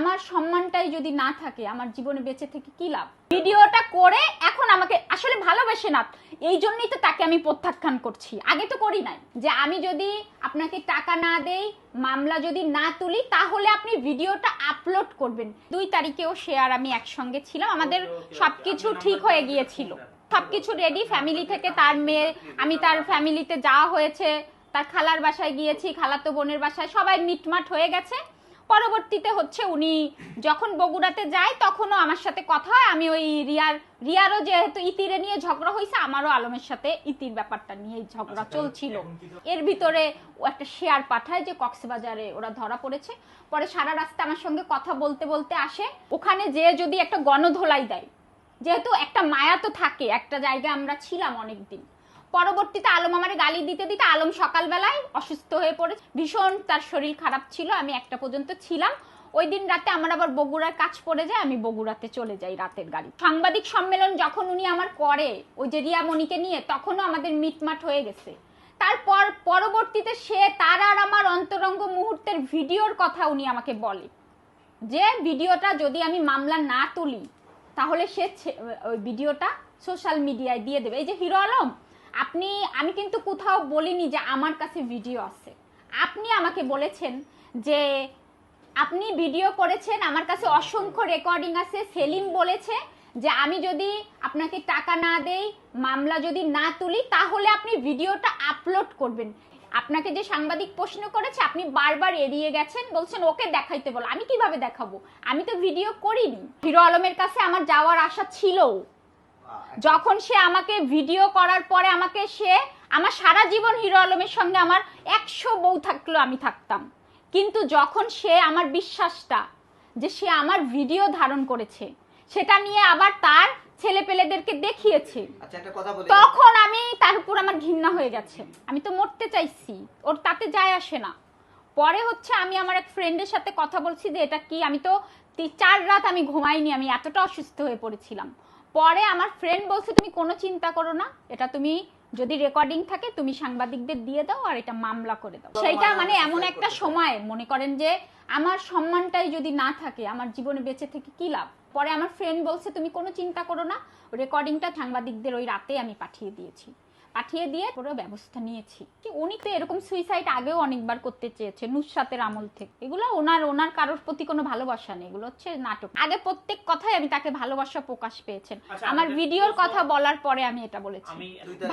আমার সম্মানটাই যদি না থাকে আমার জীবনে বেঁচে থেকে কি লাভ? ভিডিওটা করে এখন আমাকে আসলে ভালোবাসে না এই জন্যই তো তাকে আমি প্রত্যাখ্যান করছি। আগে তো করি নাই যে আমি যদি আপনাকে টাকা না দেই মামলা যদি না তুলি তাহলে আপনি ভিডিওটা আপলোড করবেন। দুই তারিখেও শেয়ার আমি একসঙ্গে ছিলাম আমাদের সবকিছু ঠিক হয়ে গিয়েছিল। সবকিছু রেডি ফ্যামিলি থেকে তার মেয়ে আমি তার ফ্যামিলিতে যাওয়া হয়েছে তার খালার বাসায় গিয়েছি খালাতো বোনের বাসায় সবাই মিটমাট হয়ে গেছে। পরবর্তীতে হচ্ছে উনি যখন বগুড়াতে যায় তখনও আমার সাথে কথা হয়। আমি ওই রিয়ার রিয়ারও যেহেতু ইতিরে নিয়ে ঝগড়া হয়েছে আমারও আলমের সাথে ইতির ব্যাপারটা নিয়ে ঝগড়া চলছিল। এর ভিতরে ও একটা শেয়ার পাঠায় যে কক্সবাজারে ওরা ধরা পড়েছে। পরে সারা রাস্তা আমার সঙ্গে কথা বলতে বলতে আসে। ওখানে যে যদি একটা গণধোলাই দেয় যেহেতু একটা মায়া তো থাকে একটা জায়গায় আমরা ছিলাম অনেক দিন পরবর্তীতে আলম আমার গালি দিতে দিতে আলম সকালবেলায় অসুস্থ হয়ে পড়ে। ভীষণ তার শরীর খারাপ ছিল, আমি একটা পর্যন্ত ছিলাম। ওই দিন রাতে আমার আবার বগুড়ার কাজ পড়ে যায়, আমি বগুড়াতে চলে যাই রাতের গাড়ি। সাংবাদিক সম্মেলন যখন উনি আমার করে, ওই যে রিয়া মনিকে নিয়ে, তখনও আমাদের মিটমাট হয়ে গেছে। তারপর পরবর্তীতে সে, তার আর আমার অন্তরঙ্গ মুহূর্তের ভিডিওর কথা উনি আমাকে বলে। যে ভিডিওটা যদি আমি মামলা না তুলি, তাহলে সে ওই ভিডিওটা সোশ্যাল মিডিয়ায় দিয়ে দেবে। এই যে হিরো আলম আপনি, আমি কিন্তু কোথাও বলিনি যে আমার কাছে ভিডিও আছে। আপনি আমাকে বলেছেন যে আপনি ভিডিও করেছেন, আমার কাছে অসংখ্য রেকর্ডিং আছে। সেলিম বলেছে যে আমি যদি আপনাকে টাকা না দেই, মামলা যদি না তুলি, তাহলে আপনি ভিডিওটা আপলোড করবেন। আপনাকে যে সাংবাদিক প্রশ্ন করেছে, আপনি বারবার এড়িয়ে গেছেন, বলছেন, ওকে দেখাইতে বলো। আমি কীভাবে দেখাবো? আমি তো ভিডিও করিনি। হিরো আলমের কাছে আমার যাওয়ার আশা ছিল যখন সে আমাকে ভিডিও করার পরে আমাকে সে আমার সারা জীবন হিরো আলমের সঙ্গে আমার একশো বউ থাকলেও আমি থাকতাম। কিন্তু যখন সে আমার বিশ্বাসটা যে সে আমার ভিডিও ধারণ করেছে সেটা নিয়ে আবার তার ছেলে পেলেদেরকে দেখিয়েছে আচ্ছা তখন আমি তার উপর আমার ঘৃণা হয়ে গেছে। আমি তো মরতে চাইছি ওর তাতে যায় আসে না। পরে হচ্ছে আমি আমার এক ফ্রেন্ডের সাথে কথা বলছি যে এটা কি? আমি তো তি- চার রাত আমি ঘুমাইনি আমি এতটা অসুস্থ হয়ে পড়েছিলাম। পরে আমার ফ্রেন্ড বলছে তুমি কোনো চিন্তা করো না এটা তুমি যদি রেকর্ডিং থাকে তুমি সাংবাদিকদের দিয়ে দাও আর এটা মামলা করে দাও। সেইটা মানে এমন একটা সময় মনে করেন যে আমার সম্মানটাই যদি না থাকে আমার জীবনে বেঁচে থেকে কি লাভ? পরে আমার ফ্রেন্ড বলছে তুমি কোনো চিন্তা করো না রেকর্ডিংটা সাংবাদিকদের ওই রাতে আমি পাঠিয়ে দিয়েছি। পাঠিয়ে দিয়ে পুরো ব্যবস্থা নিয়েছি। কি উনি তো এরকম সুইসাইড আগেও অনেকবার করতে চেয়েছে নুসরাতের আমল থেকে। এগুলো ওনার ওনার কারোর প্রতি কোনো ভালোবাসা নেই। এগুলো হচ্ছে নাটক। আগে প্রত্যেক কথাই আমি তাকে ভালোবাসা প্রকাশ পেয়েছেন। আচ্ছা, আমার ভিডিওর কথা বলার পরে আমি এটা বলেছি।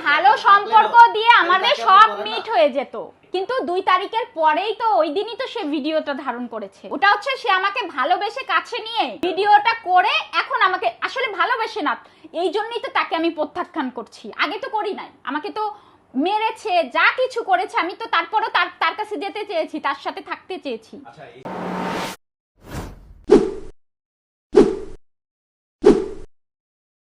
ভালো সম্পর্ক দিয়ে আমাদের সব মিট হয়ে যেত। কিন্তু দুই তারিখের পরেই তো ওই দিনই তো সে ভিডিওটা ধারণ করেছে। ওটা হচ্ছে সে আমাকে ভালোবেসে কাছে নিয়ে ভিডিওটা করে এখন আমাকে আসলে ভালোবেসে না এই জন্যই তো তাকে আমি প্রত্যাখ্যান করছি। আগে তো করি নাই। আমাকে তো মেরেছে, যা কিছু করেছে, আমি তো তারপরও তার তার কাছে যেতে চেয়েছি, তার সাথে থাকতে চেয়েছি। আচ্ছা